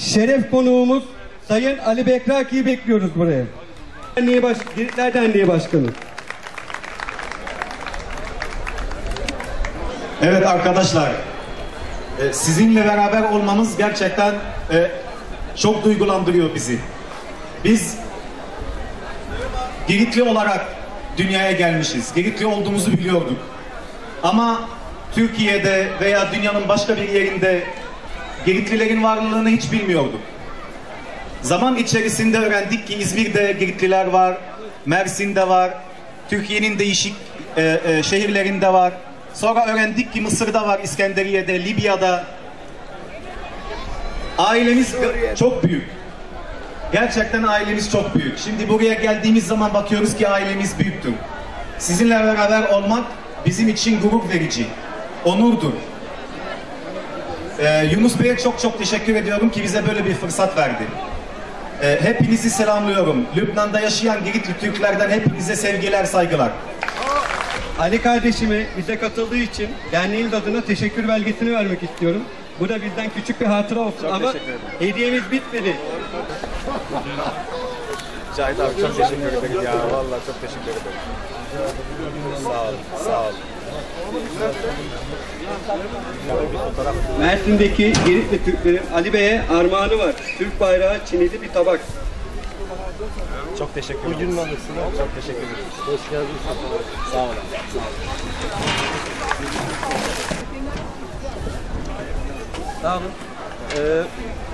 şeref konuğumuz Sayın Ali Bekraki'yi bekliyoruz buraya. Derneği Baş Giritler Derneği Başkanı. Evet arkadaşlar, e, sizinle beraber olmamız gerçekten e, çok duygulandırıyor bizi. Biz Giritli olarak dünyaya gelmişiz. Giritli olduğumuzu biliyorduk. Ama Türkiye'de veya dünyanın başka bir yerinde Giritlilerin varlığını hiç bilmiyorduk. Zaman içerisinde öğrendik ki İzmir'de Giritliler var, Mersin'de var, Türkiye'nin değişik e, e, şehirlerinde var. Sonra öğrendik ki Mısır'da var, İskenderiye'de, Libya'da. Ailemiz çok büyük. Gerçekten ailemiz çok büyük. Şimdi buraya geldiğimiz zaman bakıyoruz ki ailemiz büyüktür. Sizinle beraber olmak bizim için gurur verici, onurdur. Ee, Yunus Bey'e çok çok teşekkür ediyorum ki bize böyle bir fırsat verdi. Ee, hepinizi selamlıyorum. Lübnan'da yaşayan Giritli Türklerden hepinize sevgiler, saygılar. Ali kardeşime bize katıldığı için derneğimiz adına teşekkür belgesini vermek istiyorum. Bu da bizden küçük bir hatıra olsun ama hediyemiz bitmedi. Cahit abi çok teşekkür ederim ya. Vallahi çok teşekkür ederim. Sağ ol, sağ ol. Mersin'deki Giritli Türklerin Ali Bey'e armağanı var. Türk bayrağı çinili bir tabak. Çok teşekkür ederim. Çok teşekkür ederim. Hoş geldiniz. Sağ olun. Sağ olun. Ee,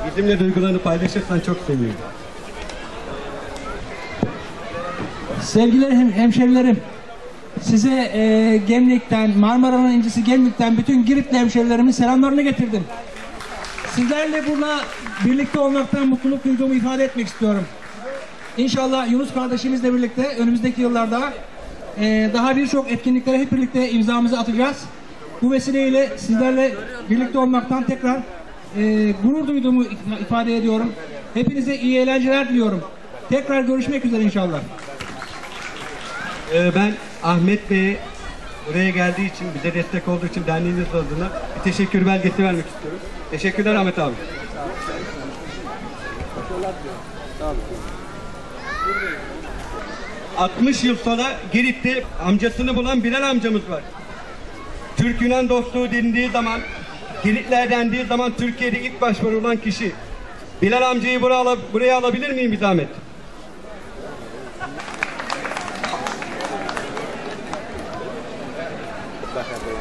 bizimle duygularını paylaşırsan çok sevinirim. Sevgili hem, hemşerilerim, size e, Gemlik'ten, Marmara'nın incisi Gemlik'ten bütün Giritli hemşerilerimin selamlarını getirdim. Sizlerle burada birlikte olmaktan mutluluk duyduğumu ifade etmek istiyorum. İnşallah Yunus kardeşimizle birlikte önümüzdeki yıllarda e, daha birçok etkinliklere hep birlikte imzamızı atacağız. Bu vesileyle sizlerle birlikte olmaktan tekrar e, gurur duyduğumu if- ifade ediyorum. Hepinize iyi eğlenceler diliyorum. Tekrar görüşmek üzere inşallah. Ee, ben Ahmet Bey'e buraya geldiği için, bize destek olduğu için derneğimiz adına bir teşekkür belgesi vermek istiyorum. Teşekkürler Ahmet abi. ...60 yıl sonra Girit'te amcasını bulan Bilal amcamız var. Türk-Yunan dostluğu dendiği zaman... ...Giritler dendiği zaman Türkiye'de ilk başvurulan kişi. Bilal amcayı buraya, ala- buraya alabilir miyim bir zahmet?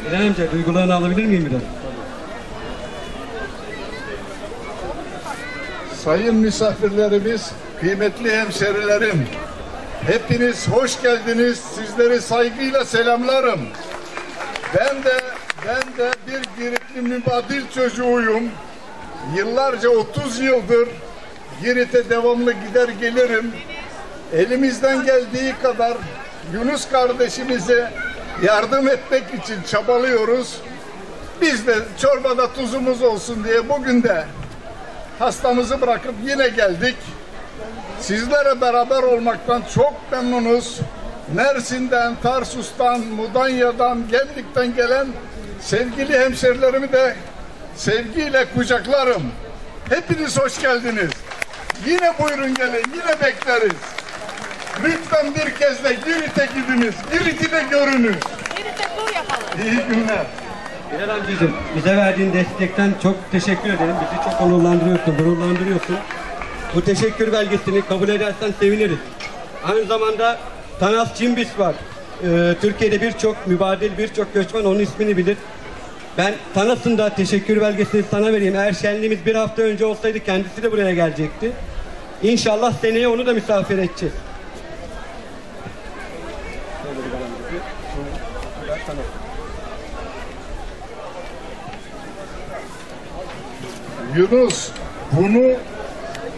Bilal amca duygularını alabilir miyim biraz? Sayın misafirlerimiz, kıymetli hemşerilerim, hepiniz hoş geldiniz. Sizleri saygıyla selamlarım. Ben de ben de bir Giritli mübadil çocuğuyum. Yıllarca 30 yıldır Girit'e devamlı gider gelirim. Elimizden geldiği kadar Yunus kardeşimize yardım etmek için çabalıyoruz. Biz de çorbada tuzumuz olsun diye bugün de hastamızı bırakıp yine geldik. Sizlere beraber olmaktan çok memnunuz. Mersin'den, Tarsus'tan, Mudanya'dan, Gemlik'ten gelen sevgili hemşerilerimi de sevgiyle kucaklarım. Hepiniz hoş geldiniz. Yine buyurun gelin, yine bekleriz. Lütfen bir kez de Girit'e gidiniz, Girit'i de görünüz. Girit'te tur yapalım. İyi günler. Bilal amcacığım bize verdiğin destekten çok teşekkür ederim. Bizi çok onurlandırıyorsun, gururlandırıyorsun. Bu teşekkür belgesini kabul edersen seviniriz. Aynı zamanda Tanas Cimbis var. Ee, Türkiye'de birçok mübadil, birçok göçmen onun ismini bilir. Ben Tanas'ın da teşekkür belgesini sana vereyim. Eğer şenliğimiz bir hafta önce olsaydı kendisi de buraya gelecekti. İnşallah seneye onu da misafir edeceğiz. Yunus bunu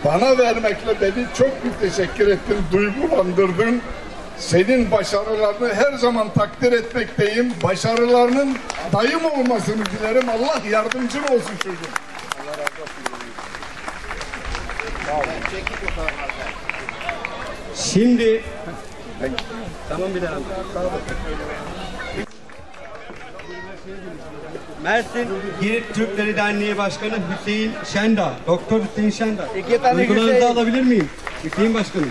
bana vermekle beni çok bir teşekkür ettin, duygulandırdın. Senin başarılarını her zaman takdir etmekteyim. Başarılarının dayım olmasını dilerim. Allah yardımcın olsun çocuğum. Şimdi tamam Bilal amca. Mersin Girit Türkleri Derneği Başkanı Hüseyin Şenda. Doktor Hüseyin Şenda. İki tane Duygularınızı Hüseyin. alabilir miyim? Hüseyin Başkanım.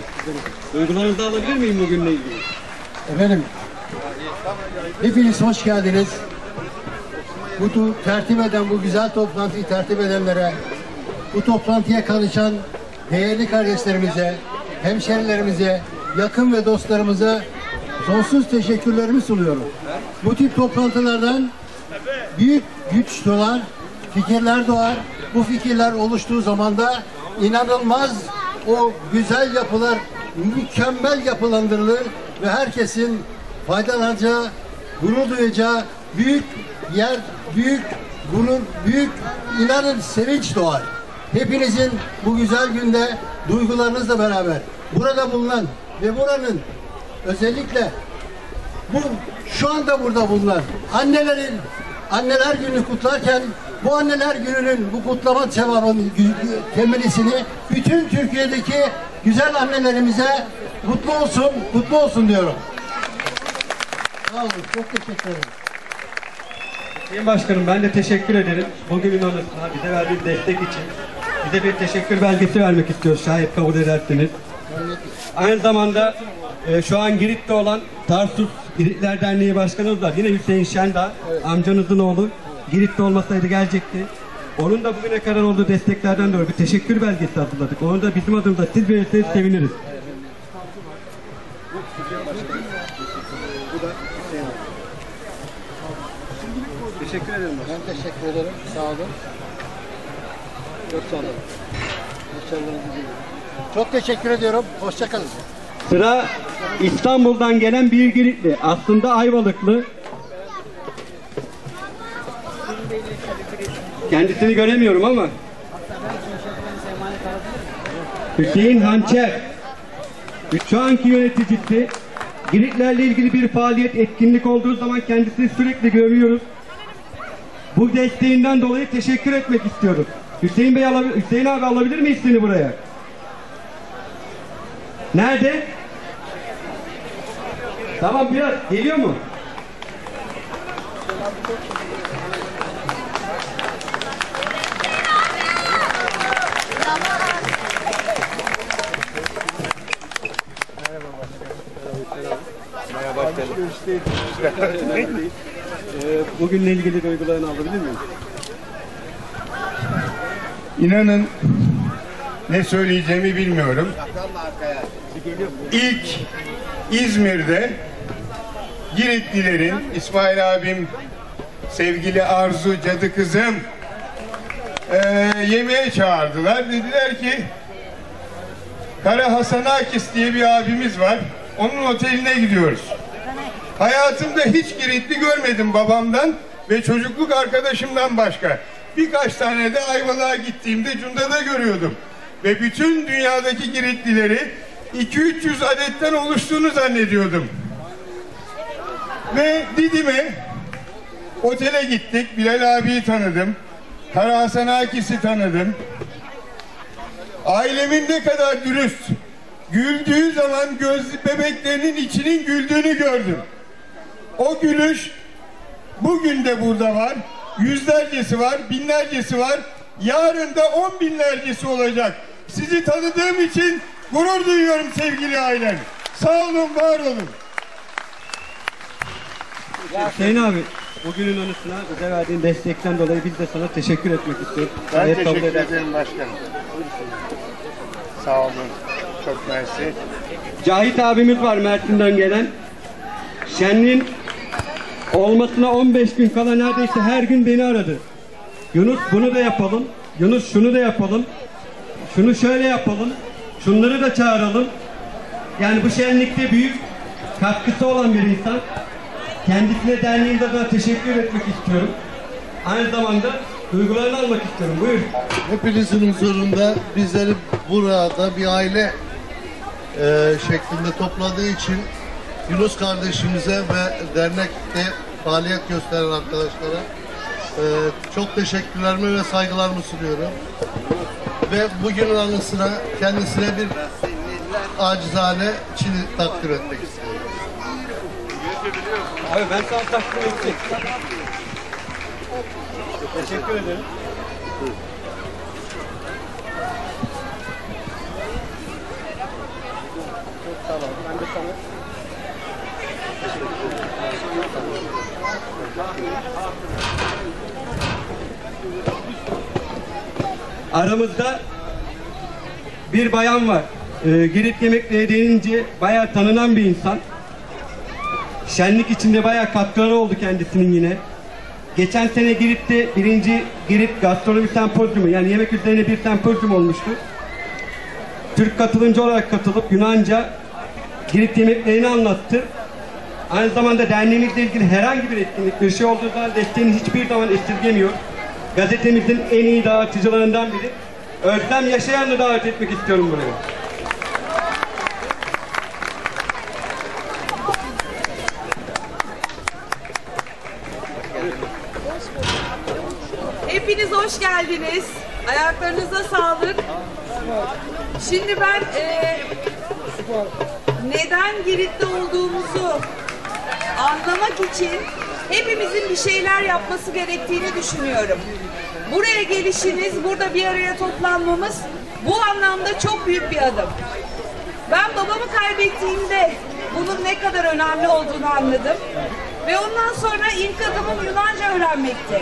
Duygularınızı alabilir miyim bugünle ilgili? Efendim, hepiniz hoş geldiniz. Bu tu- tertip eden, bu güzel toplantıyı tertip edenlere, bu toplantıya karışan değerli kardeşlerimize, hemşerilerimize, yakın ve dostlarımıza sonsuz teşekkürlerimi sunuyorum. Bu tip toplantılardan büyük güç doğar, fikirler doğar. Bu fikirler oluştuğu zaman da inanılmaz o güzel yapılar mükemmel yapılandırılır ve herkesin faydalanacağı, gurur duyacağı büyük yer, büyük gurur, büyük inanın sevinç doğar. Hepinizin bu güzel günde duygularınızla beraber burada bulunan ve buranın özellikle bu şu anda burada bulunan annelerin anneler günü kutlarken bu anneler gününün bu kutlama sevabının temelisini bütün Türkiye'deki güzel annelerimize mutlu olsun, mutlu olsun diyorum. Sağ olun, çok teşekkür ederim. Sayın Başkanım ben de teşekkür ederim. Bugünün anısına bize verdiğiniz destek için. Bize bir teşekkür belgesi vermek istiyoruz şayet kabul ederseniz. Aynı zamanda e, şu an Girit'te olan Tarsus Giritler Derneği Başkanımız var. Yine Hüseyin Şenda, amcanızın oğlu. Girit'te olmasaydı gelecekti. Onun da bugüne kadar olduğu desteklerden dolayı bir teşekkür belgesi hazırladık. Onu da bizim adımıza siz verirseniz seviniriz. Teşekkür ederim. Ben teşekkür ederim. Sağ olun. Çok sağ olun. Başarılarınızı diliyorum. Çok teşekkür ediyorum. Hoşçakalın. Sıra İstanbul'dan gelen bir Giritli. Aslında Ayvalıklı. Kendisini göremiyorum ama. Hüseyin Hançer. Şu anki yöneticisi. Giritlerle ilgili bir faaliyet, etkinlik olduğu zaman kendisini sürekli görüyoruz. Bu desteğinden dolayı teşekkür etmek istiyoruz. Hüseyin Bey Hüseyin abi alabilir miyiz seni buraya? Nerede? Tamam biraz geliyor mu? Bugünle ilgili duygularını alabilir miyim? İnanın ne söyleyeceğimi bilmiyorum. İlk İzmir'de Giritlilerin, İsmail abim, sevgili Arzu, cadı kızım eee, yemeğe çağırdılar. Dediler ki Kara Hasan Akis diye bir abimiz var. Onun oteline gidiyoruz. Hayatımda hiç Giritli görmedim babamdan ve çocukluk arkadaşımdan başka. Birkaç tane de Ayvalık'a gittiğimde Cunda'da görüyordum. Ve bütün dünyadaki Giritlileri 2-300 adetten oluştuğunu zannediyordum. Ve Didim'e otele gittik. Bilal abiyi tanıdım. Kara Hasan Akis'i tanıdım. Ailemin ne kadar dürüst, güldüğü zaman göz bebeklerinin içinin güldüğünü gördüm. O gülüş bugün de burada var. Yüzlercesi var, binlercesi var. Yarın da on binlercesi olacak. Sizi tanıdığım için gurur duyuyorum sevgili ailem. Sağ olun, var olun. Hüseyin abi, bugünün anısına bize verdiğin destekten dolayı biz de sana teşekkür etmek istiyoruz. Ben kabul teşekkür edersen. ederim başkanım. Sağ olun. Çok mersi. Cahit abimiz var Mersin'den gelen. Şenliğin olmasına 15 gün kala neredeyse her gün beni aradı. Yunus bunu da yapalım. Yunus şunu da yapalım. Şunu şöyle yapalım. Şunları da çağıralım. Yani bu şenlikte büyük katkısı olan bir insan. Kendisine derneğimiz adına teşekkür etmek istiyorum. Aynı zamanda duygularını almak istiyorum. Buyur. Hepinizin huzurunda bizleri burada bir aile e, şeklinde topladığı için Yunus kardeşimize ve dernekte faaliyet gösteren arkadaşlara e, çok teşekkürlerimi ve saygılarımı sunuyorum. Ve bugünün anısına kendisine bir acizane çini takdir etmek istiyorum. Abi ben sana takdim edecek. Teşekkür ederim. Aramızda bir bayan var. Ee, Girit yemekleri denince bayağı tanınan bir insan. Şenlik içinde bayağı katkıları oldu kendisinin yine. Geçen sene Girit'te birinci Girit Gastronomi Sempozyumu yani yemek üzerine bir sempozyum olmuştu. Türk katılımcı olarak katılıp Yunanca Girit yemeklerini anlattı. Aynı zamanda derneğimizle ilgili herhangi bir etkinlik, bir şey olduğu zaman desteğini hiçbir zaman esirgemiyor. Gazetemizin en iyi dağıtıcılarından biri. Özlem Yaşayan'ı davet etmek istiyorum buraya. Hepiniz hoş geldiniz. Ayaklarınıza sağlık. Şimdi ben e, neden Girit'te olduğumuzu anlamak için hepimizin bir şeyler yapması gerektiğini düşünüyorum. Buraya gelişiniz, burada bir araya toplanmamız bu anlamda çok büyük bir adım. Ben babamı kaybettiğimde bunun ne kadar önemli olduğunu anladım. Ve ondan sonra ilk adımım Yunanca öğrenmekti.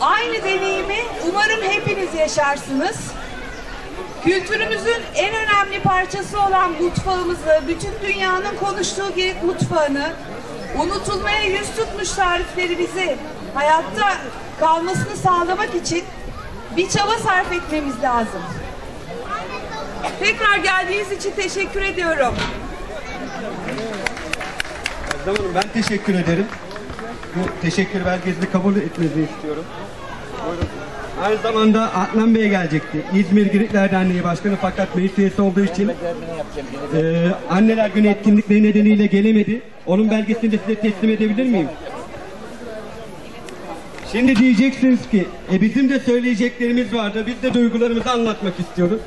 Aynı deneyimi umarım hepiniz yaşarsınız. Kültürümüzün en önemli parçası olan mutfağımızı, bütün dünyanın konuştuğu Girit mutfağını, unutulmaya yüz tutmuş tariflerimizi hayatta kalmasını sağlamak için bir çaba sarf etmemiz lazım. Tekrar geldiğiniz için teşekkür ediyorum. Özlem ben teşekkür ederim. Bu teşekkür belgesini kabul etmenizi istiyorum. Aynı zamanda Adnan Bey gelecekti. İzmir Giritler Derneği Başkanı fakat meclis üyesi olduğu için eee, Anneler Günü etkinlikleri nedeniyle gelemedi. Onun belgesini de size teslim edebilir miyim? Şimdi diyeceksiniz ki e bizim de söyleyeceklerimiz vardı. Biz de duygularımızı anlatmak istiyoruz.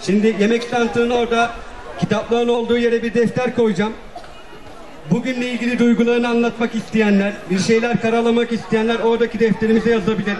Şimdi yemek standının orada kitapların olduğu yere bir defter koyacağım. Bugünle ilgili duygularını anlatmak isteyenler, bir şeyler karalamak isteyenler oradaki defterimize yazabilir.